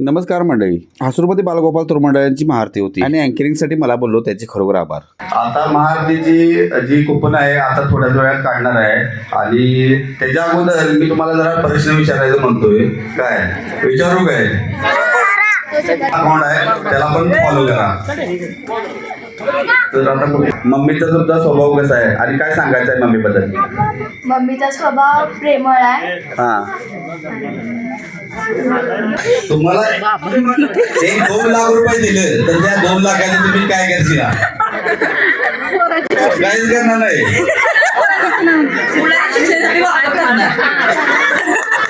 नमस्कार मंडळी. हासूरमध्ये बालगोपाल तुरमंडळांची महाआरती होती आणि अँकरिंगसाठी मला बोललो त्याचे खरोखर आभार. आता महाआरतीची जी कुपन आहे आता थोड्याच वेळात काढणार आहे. आणि त्याच्या अगोदर मी तुम्हाला जरा प्रश्न विचारायचं म्हणतोय. काय? विचारू काय? अकाउंट आहे? त्याला पण फॉलो करा. तर आता मम्मीचा सुद्धा स्वभाव कसा आहे? आणि काय सांगायचं आहे मम्मीबद्दल? मम्मीचा स्वभाव प्रेमळ आहे. हा. तुम्हाला एक दोन लाख रुपये दिले तर त्या दोन लाखाचे तुम्ही काय करशील? काहीच करणार नाही.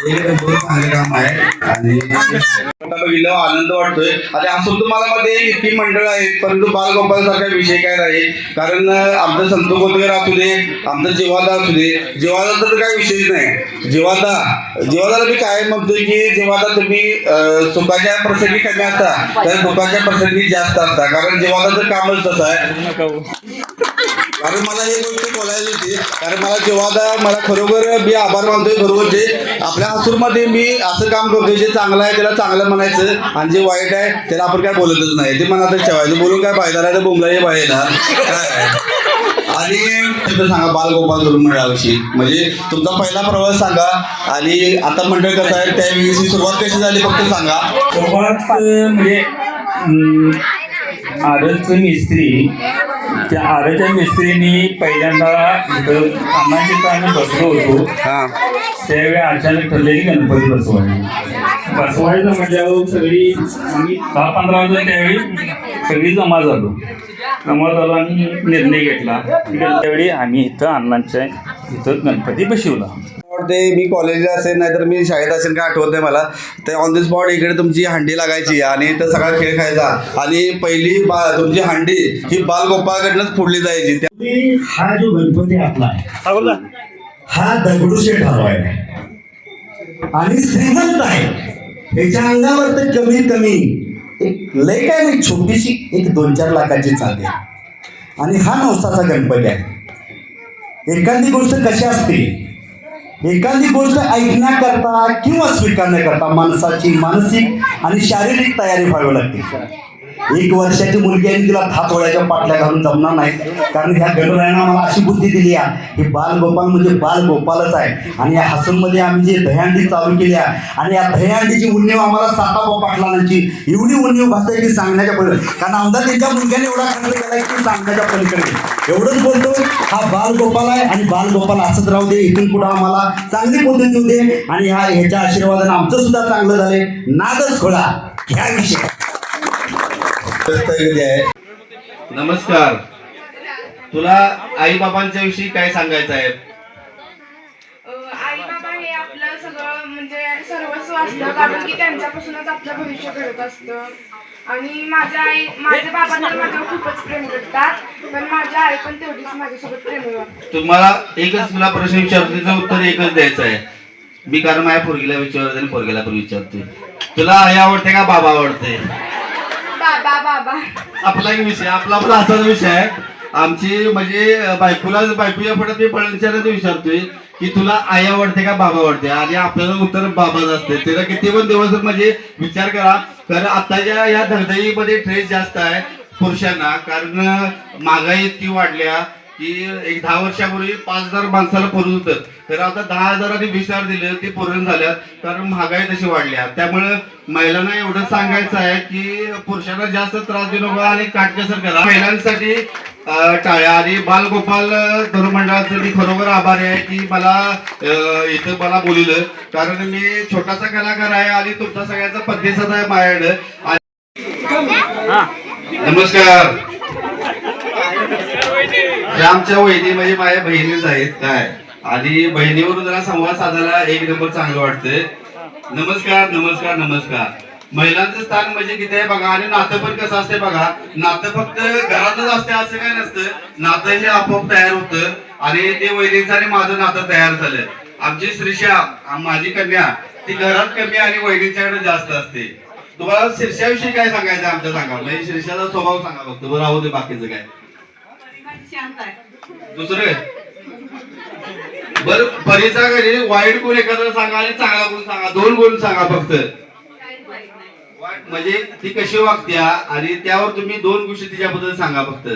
काम आहे आणि बघितलं आनंद वाटतोय आणि असं तुम्हाला मध्ये इतकी मंडळ आहेत परंतु बालगोपाल सारखा विषय काय नाही. कारण आमचं संत असू दे आमचं जीवादा असू दे. जीवादा तर काही विषयच नाही. जीवादा जीवादाला मी काय म्हणतोय की जीवादा तुम्ही सुखाच्या प्रसंगी कमी असता तर दुःखाच्या प्रसंगी जास्त असता. कारण जीवादाचं कामच तसं आहे. कारण मला हे गोष्ट बोलायची होती. कारण मला जेव्हा मला खरोखर मी आभार मानतोय खरोखर जे आपल्या हसूरमध्ये मी असं काम करतोय जे चांगलं आहे त्याला चांगलं म्हणायचं आणि जे वाईट आहे त्याला आपण काय बोलतच नाही. ते मनातच ठेवायचं. बोलून काय फायदा नाही तर बोंबला हे पाहिजे काय? आणि शब्द सांगा बालगोपाल धरून मंडळाविषयी म्हणजे तुमचा पहिला प्रवास सांगा. आणि आता मंडळ कसं आहे? त्यावेळी सुरुवात कशी झाली फक्त सांगा. सुरुवात म्हणजे आदर्श मिस्त्री त्या आरच्या मिस्त्रीनी पहिल्यांदा इथं अण्णाची इथं आम्ही बसलो होतो हां. त्यावेळी अचानक ठरलेली गणपती बसवायची बसवायचं म्हटल्यावर सगळी आम्ही दहा पंधरा जण त्यावेळी सगळी जमा झालो. जमा झालो आणि निर्णय घेतला. त्यावेळी आम्ही इथं अण्णांच्या इथं गणपती बसवला. वाटते मी कॉलेजला असेल नाहीतर मी शाळेत असेल काय आठवत नाही मला. ते ऑन द स्पॉट इकडे तुमची हंडी लागायची आणि इथं सगळा खेळ खायचा. आणि पहिली बा तुमची हंडी ही बालगोपाळकडनंच फोडली जायची. त्या हा जो गणपती आपला आहे हा दगडूशेठ हलवाय आणि श्रीमंत आहे. त्याच्या अंगावर तर कमीत कमी एक लय काय नाही छोटीशी एक दोन चार लाखाची चालते आणि हा नवसाचा गणपती आहे. एखादी गोष्ट कशी असते? एखादी गोष्ट ऐकण्याकरता किंवा स्वीकारण्याकरता माणसाची मानसिक आणि शारीरिक तयारी व्हावी लागते. एक वर्षाची मुलगी आणि तिला थातोड्याच्या पाटल्या घालून जमणार नाही. कारण ह्या गणरायानं मला अशी बुद्धी दिली आहे की बालगोपाल म्हणजे बालगोपालच आहे. आणि या हसूनमध्ये आम्ही जे दह्यांडी चालू केली आहे आणि या दह्यांडीची उणीव आम्हाला साताबा पाटलांची. एवढी उणीव भासते की सांगण्याच्या पलीकडे. कारण आमदार त्यांच्या मुलग्याने एवढा खर्च केला की सांगण्याच्या पलीकडे. एवढंच बोलतो हा बालगोपाल आहे आणि बालगोपाल असंच राहू दे. इथून पुढे आम्हाला चांगली पद्धती होऊ दे. आणि ह्या ह्याच्या आशीर्वादानं आमचं सुद्धा चांगलं झाले नादच खोळा. ह्या विषय नमस्कार. तुला आई बाबांच्या विषयी काय सांगायचं आहे? आई बाबा हे आपलं सगळं म्हणजे सर्वस्व असतं कारण की त्यांच्यापासूनच आपलं भविष्य घडत असतं. आणि माझ्या आई माझे बाबा तर माझ्यावर खूपच प्रेम करतात पण माझ्या आई पण तेवढीच माझ्यासोबत प्रेम तुम्हाला एकच तुला प्रश्न विचारतो त्याचं उत्तर एकच द्यायचं आहे. मी कारण माझ्या पोरगीला विचारतो आणि पोरगीला पण विचारतोय. तुला आई आवडते का बाबा आवडते? बाबा. आपला एक विषय आपला आपला असाच विषय आहे. आमची म्हणजे बायकोला बायकोच्या पुढे मी पळणच्यानं विचारतोय की तुला आई आवडते का बाबा आवडते? आणि आपल्याला उत्तर बाबाच असते. त्याला किती पण दिवस म्हणजे विचार करा. कारण आताच्या या धगधगीमध्ये ट्रेस जास्त आहे पुरुषांना. कारण महागाई इतकी वाढल्या. की एक दहा वर्षापूर्वी पाच हजार माणसाला पुरत होतं तर आता दहा हजार आणि वीस हजार दिले ते पूर्ण झाल्यात कारण महागाई तशी वाढल्या. त्यामुळे महिलांना एवढं सांगायचं आहे की पुरुषांना जास्त त्रास देऊ नका आणि काटकसर करा महिलांसाठी टाळ्या. आणि बालगोपाल धनुमंडळाचं मी खरोखर आभारी आहे की मला इथं मला बोलिलं कारण मी छोटासा कलाकार आहे आणि तुमचा सगळ्यांचा प्रतिसाद आहे माझ्याकडं. नमस्कार. त्या आमच्या वहिनी म्हणजे माझ्या बहिणीच आहेत. काय? आणि बहिणीवरून जरा संवाद साधायला एक नंबर चांगलं वाटतंय. नमस्कार नमस्कार नमस्कार. महिलांचं स्थान म्हणजे किती आहे बघा? आणि नातं पण कसं असते बघा? नातं फक्त घरातच असते असं काय नसतं. नातं हे आपोआप तयार होतं. आणि ते वैदिकचं आणि माझं नातं तयार झालं आमची श्रीषा माझी कन्या ती घरात कमी आणि वैदिकच्याकडे जास्त असते. तुम्हाला शीर्षाविषयी काय सांगायचं आमच्या सांगा? म्हणजे शीर्षाचा स्वभाव सांगा फक्त. बरं राहू दे बाकीचं काय. दुसरं. बर परीचा घरी वाईट गुण एखादा सांगा आणि चांगला गुण सांगा. दोन गुण सांगा फक्त. म्हणजे ती कशी वागत्या आणि त्यावर तुम्ही दोन गोष्टी तिच्याबद्दल सांगा फक्त.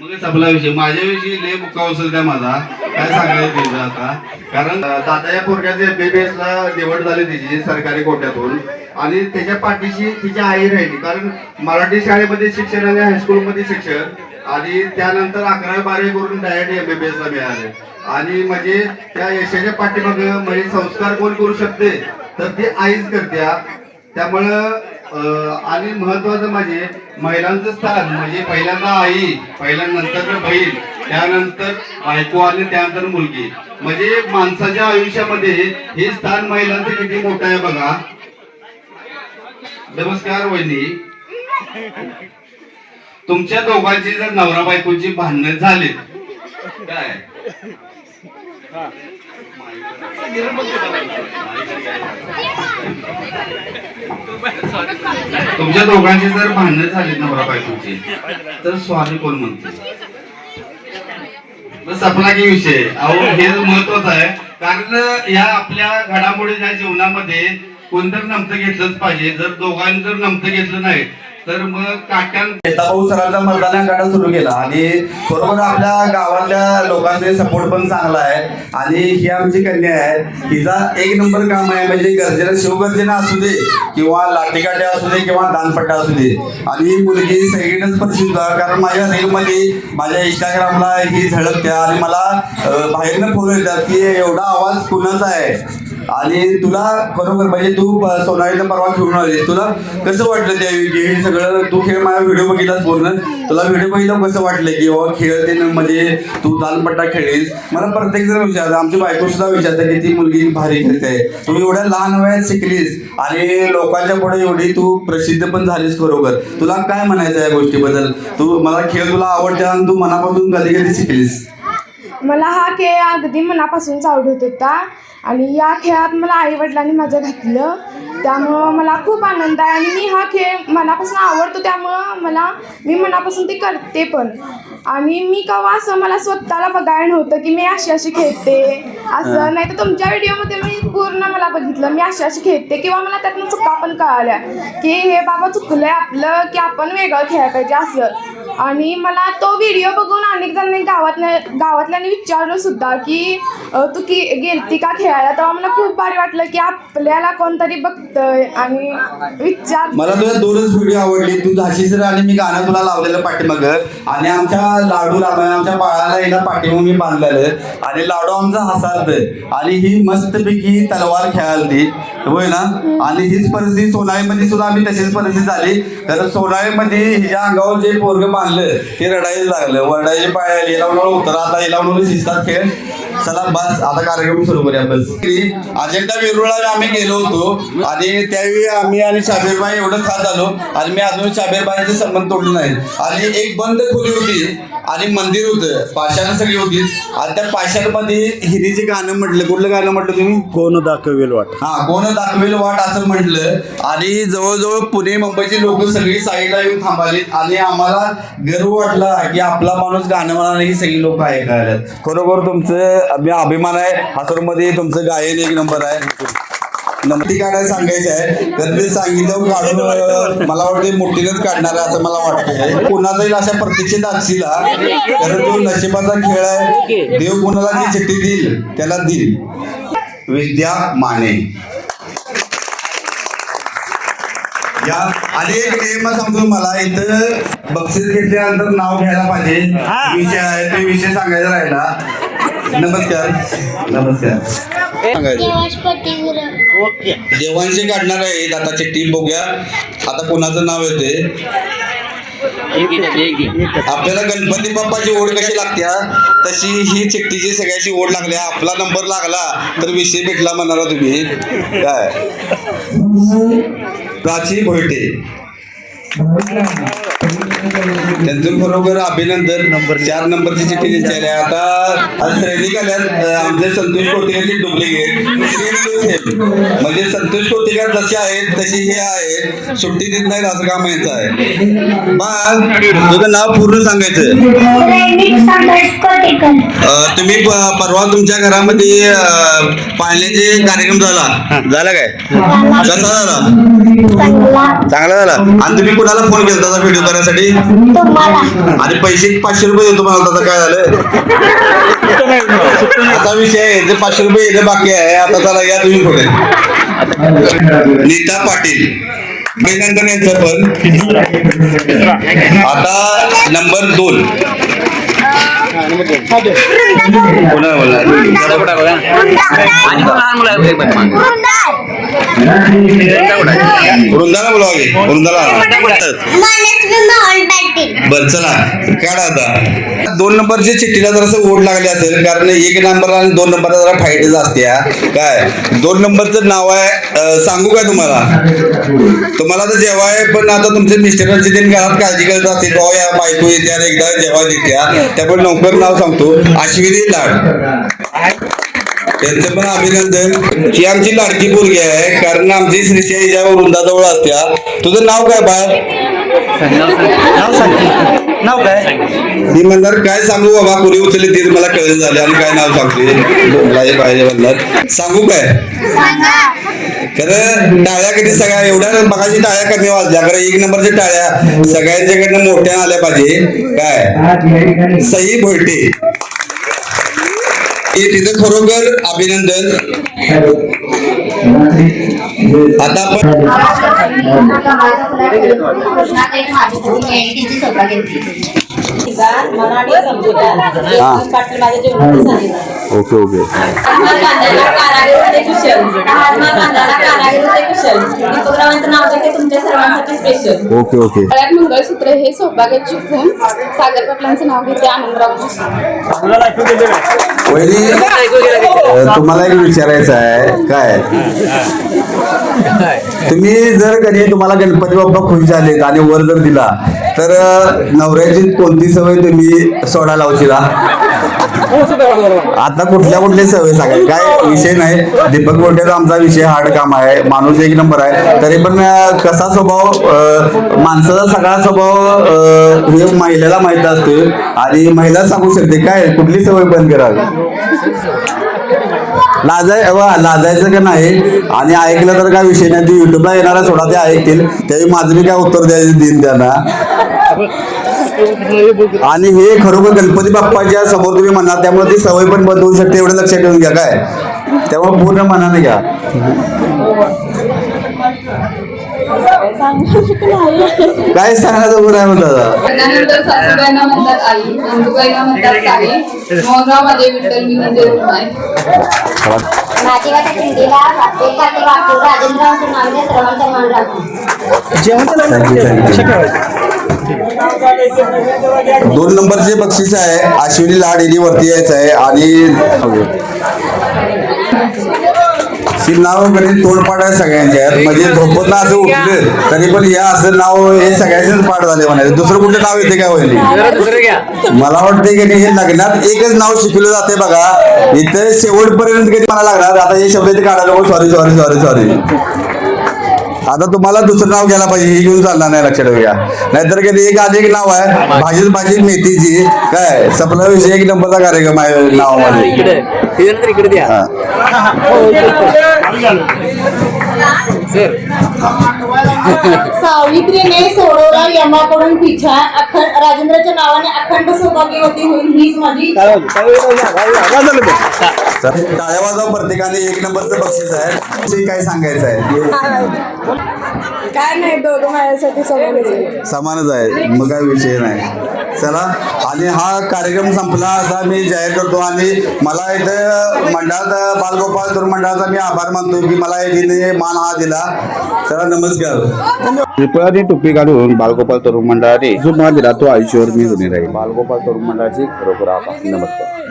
मगच आपला विषय माझ्याविषयी लय मुक्का उचलत्या माझा. काय सांगायचं तिचं आता? कारण दादा या पोरग्याचे एमबीबीएस ला निवड झाली तिची सरकारी कोट्यातून. आणि त्याच्या पाठीशी तिची आई राहिली. कारण मराठी शाळेमध्ये शिक्षण आणि हायस्कूलमध्ये शिक्षण. आणि त्यानंतर अकरावी बारावी करून डायरेक्ट एमबीबीएस ला मिळाले. आणि म्हणजे त्या यशाच्या पाठीमाग म्हणजे संस्कार कोण करू शकते? तर ती आईच करत्या. त्यामुळं आणि महत्वाचं म्हणजे महिलांचं स्थान म्हणजे पहिल्यांदा आई पहिल्यानंतर बहीण त्यानंतर बायको आणि त्यानंतर मुलगी. म्हणजे माणसाच्या आयुष्यामध्ये हे स्थान महिलांचं किती मोठं आहे बघा. नमस्कार वहिनी. तुमच्या दोघांची जर नवरा बायकोची भांडणं झाली काय? तुमच्या दोघांचे जर भांडणं झाले नवरा बायकोचे तर स्वामी कोण म्हणते सपना की विषय. अहो हे महत्वाचं आहे. कारण या आपल्या घडामोडीच्या जीवनामध्ये कोणतरी नमतं घेतलंच पाहिजे. जर दोघांनी जर नमतं घेतलं नाही तर मग काट्यान भाऊ सरांचा मतदान काटा सुरू केला आणि बरोबर आपल्या गावातल्या लोकांचे सपोर्ट पण चांगला आहे. आणि ही आमची कन्या आहे. हिचा एक नंबर काम आहे म्हणजे गरजेला शिवगर्जेनं असू दे किंवा लाठीकाठी असू दे किंवा दानपट्टा असू दे. आणि ही मुलगी सगळीकडेच प्रसिद्ध कारण माझ्या रीलमध्ये माझ्या इंस्टाग्रामला ही झळकत्या आणि मला बाहेरनं फोन येतात की एवढा आवाज कुणाचा आहे? आणि तुला खरोखर म्हणजे तू प- परवा खेळून आलीस. तुला कसं वाटलं त्या हे सगळं? तू खेळ माझा व्हिडिओ बघितलास पूर्ण. तुला व्हिडिओ बघितला कसं वाटलं की बाबा खेळ ते म्हणजे तू दालपट्टा खेळलीस? मला प्रत्येक जण विचारतं आमची बायको सुद्धा विचारतं की ती मुलगी भारी खेळते. तू एवढ्या लहान वयात शिकलीस आणि लोकांच्या पुढे एवढी तू प्रसिद्ध पण झालीस खरोखर. तुला काय म्हणायचं या गोष्टीबद्दल? तू मला खेळ तुला आवडते आणि तू मनापासून कधी कधी शिकलीस? मला हा खेळ अगदी मनापासून आवडत होता. आणि या खेळात मला आईवडिलांनी माझं घातलं. त्यामुळं मला खूप आनंद आहे आणि मी हा खेळ मनापासून आवडतो त्यामुळं मला मी मनापासून ते करते पण. आणि मी केव्हा असं मला स्वतःला बघायला नव्हतं की मी अशी अशी खेळते. असं नाही तर तुमच्या व्हिडिओमध्ये मी पूर्ण मला बघितलं मी अशी अशी खेळते किंवा मला त्यातनं चुका पण कळाल्या की हे बाबा चुकलंय आपलं की आपण वेगळं खेळायला पाहिजे असं. आणि मला तो व्हिडिओ बघून अनेक जणांनी गावातल्या गावातल्यानी विचारलं सुद्धा की तू की गेलती का खेळायला? तेव्हा मला खूप भारी वाटलं की आपल्याला कोणतरी बघतंय आणि विचार मला तुझ्या दोनच व्हिडिओ आवडले. तू झाशी सर आणि मी गाणं तुला लावलेलं पाठीमाग. आणि आमच्या लाडूला म्हणजे आमच्या बाळाला हिला पाठीमाग मी बांधलेलं. आणि लाडू आमचा हसालत. आणि ही मस्तपैकी तलवार खेळालती. होय ना? आणि हीच परिस्थिती सोनाळीमध्ये सुद्धा आम्ही तशीच परिस्थिती झाली. कारण सोनाळीमध्ये हिच्या अंगावर जे पोरग बांधलं ते रडायला लागलं. वरडायची पाय आली हिला म्हणून उतरा आता हिला म्हणून शिस्तात खेळ. चला बस. आता कार्यक्रम सुरू करूया बस. अजेंडा वेरूळला आम्ही गेलो होतो. आणि त्यावेळी आम्ही आणि शाबीरबाई एवढं खात आलो आणि मी अजून शाबीरबाईचे संबंध तोडले नाही आणि एक बंद खोली होती आणि मंदिर होतं. पाषाण सगळी होती. आणि त्या पाषाणमध्ये हिरीचे गाणं म्हटलं कुठलं गाणं म्हटलं तुम्ही? कोण दाखवेल वाट. हा कोण दाखवेल वाट असं म्हटलं. आणि जवळजवळ पुणे मुंबईची लोक सगळी साईडला येऊन थांबाली. आणि आम्हाला गर्व वाटला की आपला माणूस गाणं म्हणाला ही सगळी लोक ऐकायला खरोखर तुमचं मी अभिमान आहे. हातूरमध्ये तुमचं गायन एक नंबर आहे. नमती काढायला सांगायचं आहे. तर ते सांगितलं काढून मला वाटते मोठीनच काढणार आहे असं मला वाटतंय. कुणाचा येईल अशा प्रतीक्षेत असशीला तर तो नशिबाचा खेळ आहे. देव कुणाला जी चिठ्ठी देईल त्याला देईल. विद्या माने. या आणि एक नियम सांगतो मला. इथं बक्षीस घेतल्यानंतर नाव घ्यायला पाहिजे. विषय आहे ते विषय सांगायचा राहिला. नमस्कार. नमस्कार. सांगायचं. देवांशी काढणार आहे. आता चिठ्ठी बघूया. आता कोणाचं नाव येते आपल्याला गणपती बाप्पाची ओढ कशी लागत्या तशी ही चिठ्ठीची सगळ्याची ओढ लागली आपला नंबर लागला तर विषय भेटला म्हणाला तुम्ही. काय? प्राची भोयटे त्यांचं बरोबर अभिनंदन. नंबर चार नंबरची चिठ्ठी त्यांची आता आज सैनिक आल्यात आमचे संतोष कोटेकरची डुप्लिकेट. म्हणजे संतोष कोटेकर जसे आहेत तशी हे आहेत. सुट्टी देत नाहीत असं काम यायचं आहे. बा तुझं नाव पूर्ण सांगायचं. तुम्ही परवा तुमच्या घरामध्ये पाळण्याचे कार्यक्रम झाला. झाला काय? कसा झाला? चांगला झाला. आणि तुम्ही कुणाला फोन केला होता व्हिडिओ करण्यासाठी? तुम्हाला. आणि पैसे पाचशे रुपये देतो मला आता काय झालं? असा विषय आहे ते पाचशे रुपये येणं बाकी आहे आता चला या तुम्ही पुढे. नीता पाटील. अभिनंदन यांचं पण. आता नंबर दोन. वृंदाला बोलावं वृंदाला बर चला काढा आता. दोन नंबरच्या चिठ्ठीला जरासं ओढ लागली असेल कारण एक नंबर आणि दोन नंबरला जरा फाईटच असते या काय दोन नंबरचं नाव आहे सांगू काय तुम्हाला? तुम्हाला तर जेव्हा आहे पण आता तुमच्या मिस्टरांची दिन घरात काळजी करत असतील. या बायको येते एकदा जेव्हा देत्या त्यामुळे लवकर नाव सांगतो. अश्विनी लाड त्यांचं पण अभिनंदन. ही आमची लाडकी पोरगी आहे. कारण आमची श्रीशा हिच्या वृंदाजवळ असत्या तुझं नाव काय बाळ? नाव काय? मी म्हणणार काय सांगू बाबा? कुणी उचलले ते मला कळलं झाले. आणि काय नाव सांगते? पाहिजे म्हणणार. सांगू काय? खरं टाळ्या कधी सगळ्या एवढ्या बघाची टाळ्या कमी वाजल्या. खरं एक नंबरच्या टाळ्या सगळ्यांच्याकडनं मोठ्या आल्या पाहिजे. काय? सई भोयटे हे तिचं खरोखर अभिनंदन. आता आपण ओके ओके दीपकरावांचं नाव घेते तुमच्या सर्वांसाठी स्पेशल ओके ओके गळ्यात मंगळसूत्र हे सौभाग्याची खून सागर पाटलांचं नाव घेते आनंदराव भोसले. वहिनी अ, तुम्हाला एक विचारायचं आहे. काय? तुम्ही जर कधी तुम्हाला गणपती बाप्पा खुश झालेत आणि वर जर दिला तर अ, नवऱ्याची कोणती सवय तुम्ही सोडा लावशीला आता कुठल्या कुठल्या सवय सांगा काय विषय नाही. दीपक बोलटेचा आमचा विषय हार्ड काम आहे. माणूस एक नंबर आहे. तरी पण कसा स्वभाव माणसाचा सगळा स्वभाव हे महिलेला माहीत असतो आणि महिला सांगू शकते काय कुठली सवय बंद करावी? लाजाय लाजायचं का नाही? आणि ऐकलं तर काय विषय नाही. ते युट्यूबला येणारा सोडा ते ऐकतील. त्यावेळी माझं मी काय उत्तर द्यायचं देईन त्यांना. आणि हे खरोखर गणपती बाप्पाच्या समोर तुम्ही म्हणणार त्यामुळे ती सवय पण बंद होऊ शकते एवढं लक्षात ठेवून घ्या काय? त्यामुळे पूर्ण मनाने घ्या. काय सांगायचं बरं आहे म्हणतात त्यानंतर सासूबाईंना म्हणतात आई नंदुबाईंना म्हणतात ताई मोहनराव माझे विठ्ठल मी रुक्माई नातेवाईक दोन नंबरचे बक्षीस आहे. अश्विनी लाड यांनी वरती यायचं आहे आणि नाव कधी तोडपाड आहे सगळ्यांच्या म्हणजे झोपत ना असं उठले तरी पण या असं नाव हे सगळ्यांचेच पाठ झाले म्हणायचं. दुसरं कुठलं नाव येते काय होईल मला वाटतंय की नाही, हे लग्नात एकच नाव शिकवलं जाते बघा. इथं शेवटपर्यंत कधी मला लागणार? आता हे शब्द इथे काढायला सॉरी सॉरी सॉरी सॉरी आता तुम्हाला दुसरं नाव घ्यायला पाहिजे हे घेऊन चालणार नाही लक्षात ठेवूया. नाहीतर कधी एक आधी एक नाव आहे भाजीच भाजी मेथीची काय सपना विषय एक नंबरचा कार्यक्रम आहे नावामध्ये. इकडे द्या. हा. सावित्रीने सोडवला यमाकडून पिछा. अखंड राजेंद्राच्या नावाने अखंड सौभाग्यवती होईल हीच माझी तर टाळ्या वाजवा प्रत्येकाने एक नंबरचं बक्षीस आहे. विषयी काय सांगायचं आहे. काय नाही दोघं माझ्यासाठी. समानच आहे. मग काय विषय नाही. चला आणि हा कार्यक्रम संपला असा मी जाहीर करतो. आणि मला इथं मंडळात बालगोपाल तरुण मंडळाचा मी आभार मानतो की मला एक मान हा दिला. चला नमस्कार. त्रिपुराने टोपी काढून बालगोपाल तरुण मंडळाने जो मान दिला तो आयुष्यावर मी ऋणी राहील. बालगोपाल तरुण मंडळाची खरोखर आभार. नमस्कार.